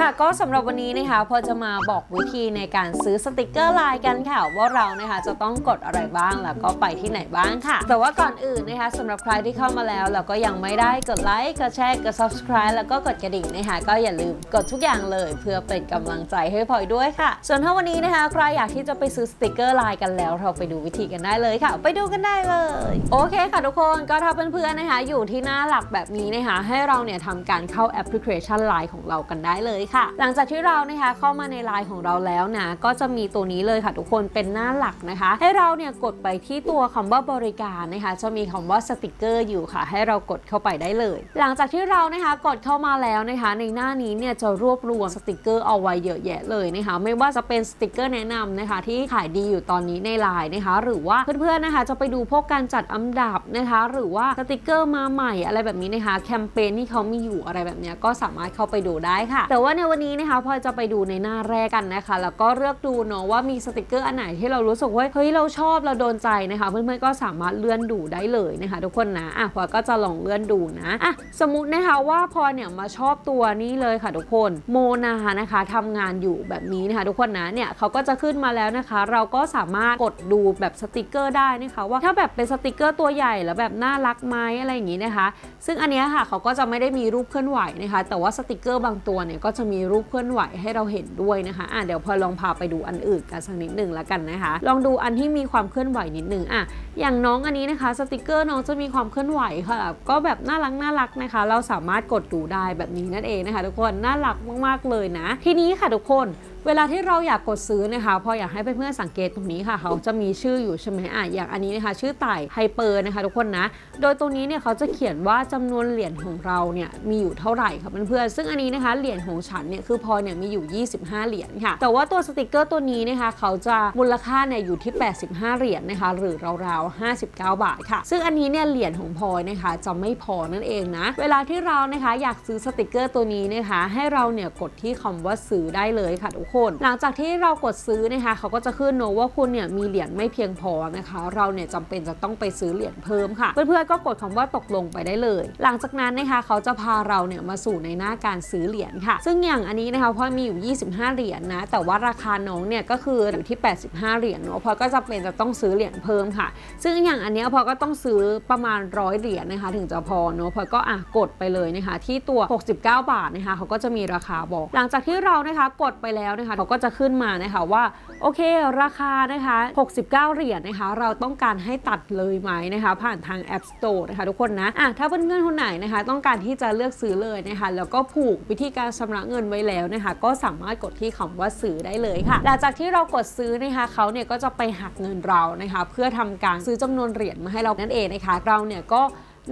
ค่ะก็สำหรับวันนี้นะคะพอจะมาบอกวิธีในการซื้อสติกเกอร์ไลน์กันค่ะ ว่าเรานะคะจะต้องกดอะไรบ้างแล้วก็ไปที่ไหนบ้างค่ะ แต่ว่าก่อนอื่นนะคะสำหรับใครที่เข้ามาแล้วแล้วก็ยังไม่ได้กดไลค์กดแชร์กด subscribe แล้วก็กดกระดิ่งนะคะก็อย่าลืมกดทุกอย่างเลยเพื่อเป็นกำลังใจให้พลอยด้วยค่ะ ส่วนถ้าวันนี้นะคะใครอยากที่จะไปซื้อสติกเกอร์ไลน์กันแล้ว เราไปดูวิธีกันได้เลยค่ะ ไปดูกันได้เลย โอเคค่ะทุกคนก็ถ้าเพื่อนๆนะคะ อยู่ที่หน้าหลักแบบนี้นะคะให้เราเนี่ยทำการเข้าแอปพลิเคชัน Line ของเรากันได้เลยค่ะ หลังจากที่เรานะคะเข้ามาใน Line ของเราแล้วนะก็จะมีตัวนี้เลยค่ะ ทุกคนเป็นหน้าหลักนะคะ ให้เราเนี่ยกดไปที่ตัวคำว่าบริการนะคะ จะมีคำว่าสติกเกอร์อยู่ค่ะ ให้เรากดเข้าไปได้เลย หลังจากที่เรานะคะกดเข้ามาแล้วนะคะ ในหน้านี้เนี่ยจะรวบรวมสติกเกอร์เอาไว้เยอะแยะเลยนะคะ ไม่ว่าจะเป็นสติกเกอร์แนะนำนะคะ ที่ขายดีอยู่ตอนนี้ในไลน์นะคะ หรือว่าเพื่อนๆนะคะ จะไปดูพวกการจัดอันดับนะคะ หรือว่าสติกเกอร์มาใหม่อะไรแบบนี้นะคะแคมเปญที่เขามีอยู่อะไรแบบเนี้ยก็สามารถเข้าไปดูได้ค่ะ แต่ว่าในวันนี้นะคะพลอยจะไปดูในหน้าแรกกันนะคะ แล้วก็เลือกดูเนาะว่ามีสติกเกอร์อันไหนที่เรารู้สึกว่าเฮ้ยเราชอบเราโดนใจนะคะ เพื่อนๆก็สามารถเลื่อนดูได้เลยนะคะ ทุกคนนะอะพลอยก็จะลองเลื่อนดูนะอะสมมตินะคะว่าพลอยเนี่ยมาชอบตัวนี้เลยค่ะทุกคนโมนานะคะทำงานอยู่แบบนี้นะคะ ทุกคนนะเนี่ยเขาก็จะขึ้นมาแล้วนะคะ เราก็สามารถกดดูแบบสติกเกอร์ได้นะคะว่าถ้าแบบเป็นสติกเกอร์ตัวใหญ่แล้วแบบน่ารักไหมอะไรอย่างนี้นะคะ ซึ่งอันเนี้ยค่ะเขาก็จะไม่ได้มีรูปเคลื่อนไหวนะคะ แต่ว่าสติกเกอร์บางตัวเนี่ยก็จะมีรูปเคลื่อนไหวให้เราเห็นด้วยนะคะอะเดี๋ยวพอลองพาไปดูอันอื่นกันสักนิดหนึ่งแล้วกันนะคะ ลองดูอันที่มีความเคลื่อนไหวนิดหนึ่งอะอย่างน้องอันนี้นะคะสติกเกอร์น้องจะมีความเคลื่อนไหวค่ะ ก็แบบน่ารักน่ารักนะคะ เราสามารถกดดูได้แบบนี้นั่นเองนะคะ ทุกคนน่ารักมากๆเลยนะ ทีนี้ค่ะทุกคน เวลาที่เราอยากกดซื้อนะคะ พออยากให้เพื่อนๆสังเกตตรงนี้ค่ะ เขาจะมีชื่ออยู่ใช่ไหมอะอย่างอันนี้นะคะ ชื่อไต่ไฮเปอร์นะคะ ทุกคนนะ โดยตรงนี้เนี่ยเขาจะเขียนว่าจำนวนเหรียญของเราเนี่ยมีอยู่เท่าไหร่ค่ะเพื่อนๆซึ่งอันนี้นะคะเหรียญของฉันเนี่ยคือพลอเนี่ยมีอยู่ 25 เหรียญค่ะ แต่ว่าตัวสติกเกอร์ตัวนี้นะคะ เขาจะมูลค่าเนี่ยอยู่ที่ 85 เหรียญนะคะ หรือราวๆ59 บาทค่ะ ซึ่งอันนี้เนี่ยเหรียญของพลอยนะคะจะไม่พอนั่นเองนะ เวลาที่เรานะคะอยากซื้อสติกเกอร์ตัวนี้นะคะ ให้เราเนี่ยกดที่คำว่าซื้อได้เลยค่ะทุกคนหลังจากที่เรากดซื้อนะคะเขาก็จะขึ้นโนว่าคุณเนี่ยมีเหรียญไม่เพียงพอนะคะ เราเนี่ยจำเป็นจะต้องไปซื้อเหรียญเพิ่มค่ะ เพื่อนๆก็กดคำว่าตกลงไปได้เลย หลังจากนั้นนะคะเขาจะพาเราเนี่ยมาสู่ในหน้าการซื้อเหรียญค่ะ ซึ่งอย่างอันนี้นะคะพอมีอยู่ 25 เหรียญนะแต่ว่าราคาน้องเนี่ยก็คืออยู่ที่ 85 เหรียญเนาะพอก็จะเป็นจะต้องซื้อเหรียญเพิ่มค่ะ ซึ่งอย่างอันเนี้ยพอก็ต้องซื้อประมาณร้อยเหรียญนะคะ ถึงจะพอเนาะพอก็อะกดไปเลยนะคะ ที่ตัว 69 บาทนะคะเขาก็จะมีราคาบอก หลังจากที่เรานะคะกดไปแล้วนะคะเขาก็จะขึ้นมานะคะว่าโอเคราคานะคะ 69 เหรียญนะคะ เราต้องการให้ตัดเลยไหมนะคะ ผ่านทาง App Store นะคะทุกคนนะอะถ้าเพื่อนๆคนไหนนะคะ ต้องการที่จะเลือกซื้อเลยนะคะ แล้วก็ผูกวิธีการชำระเงินไว้แล้วนะคะ ก็สามารถกดที่คำว่าซื้อได้เลยค่ะ หลังจากที่เรากดซื้อนะคะเขาเนี่ยก็จะไปหักเงินเรานะคะ เพื่อทำการซื้อจำนวนเหรียญมาให้เรานั่นเองนะคะ เราเนี่ยก็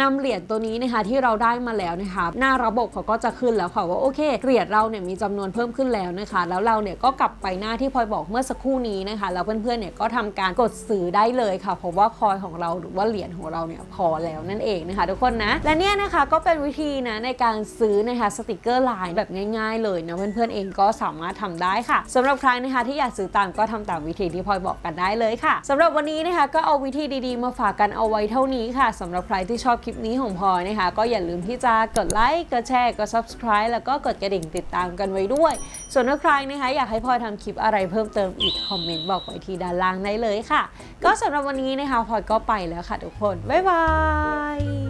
นำเหรียญตัวนี้นะคะที่เราได้มาแล้วนะคะหน้าระบบเขาก็จะขึ้นแล้วค่ะว่าโอเคเหรียญเราเนี่ยมีจำนวนเพิ่มขึ้นแล้วนะคะ แล้วเราเนี่ยก็กลับไปหน้าที่พลอยบอกเมื่อสักครู่นี้นะคะแล้วเพื่อนๆเนี่ยก็ทำการกดซื้อได้เลยค่ะ เพราะว่าคอยของเราหรือว่าเหรียญของเราเนี่ยพอแล้วนั่นเองนะคะทุกคนนะและเนี่ยนะคะก็เป็นวิธีนะในการซื้อนะคะสติกเกอร์ไลน์แบบง่ายๆเลยนะเพื่อนๆเองก็สามารถทำได้ค่ะสำหรับใครนะคะที่อยากซื้อตามก็ทำตามวิธีที่พลอยบอกกันได้เลยค่ะสำหรับวันนี้นะคะก็เอาวิธีดีๆ มาฝากกันเอาไว้เท่านี้ค่ะสำหรับใครที่ชอบคลิปนี้ของพลอยนะคะ ก็อย่าลืมที่จะกดไลค์ กดแชร์ กด subscribe แล้วก็กดกระดิ่งติดตามกันไว้ด้วย ส่วนถ้าใครนะคะ อยากให้พลอยทำคลิปอะไรเพิ่มเติมอีกคอมเมนต์บอกไว้ที่ด้านล่างได้เลยค่ะ ก็สำหรับวันนี้นะคะพลอยก็ไปแล้วค่ะทุกคน บ๊ายบาย